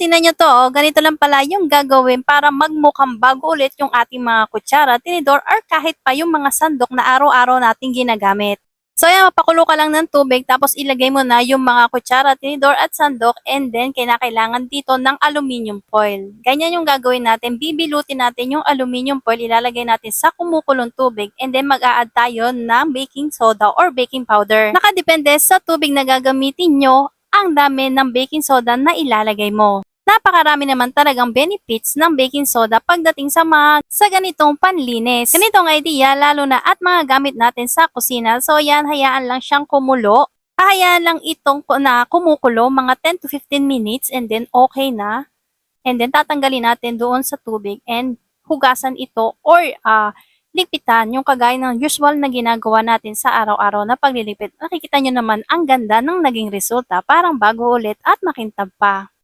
tingnan nyo to, oh. ganito lang pala yung gagawin para magmukhang bago ulit yung ating mga kutsara, tinidor, or kahit pa yung mga sandok na araw-araw nating ginagamit. So yan, mapakulo ka lang ng tubig tapos ilagay mo na yung mga kutsara, tinidor at sandok and then kinakailangan dito ng aluminium foil. Ganyan yung gagawin natin. Bibilutin natin yung aluminium foil, ilalagay natin sa kumukulong tubig and then mag-a-add tayo ng baking soda or baking powder. Nakadepende sa tubig na gagamitin nyo ang dami ng baking soda na ilalagay mo. Napakarami naman talagang benefits ng baking soda pagdating sa mga sa ganitong panlinis. Ganitong idea lalo na at mga gamit natin sa kusina. So yan, hayaan lang siyang kumulo. Hayaan lang itong na kumukulo mga 10 to 15 minutes and then okay na. And then tatanggalin natin doon sa tubig and hugasan ito or ah ligpitan yung kagaya ng usual na ginagawa natin sa araw-araw na paglilipit. Nakikita nyo naman ang ganda ng naging resulta, parang bago ulit at makintab pa.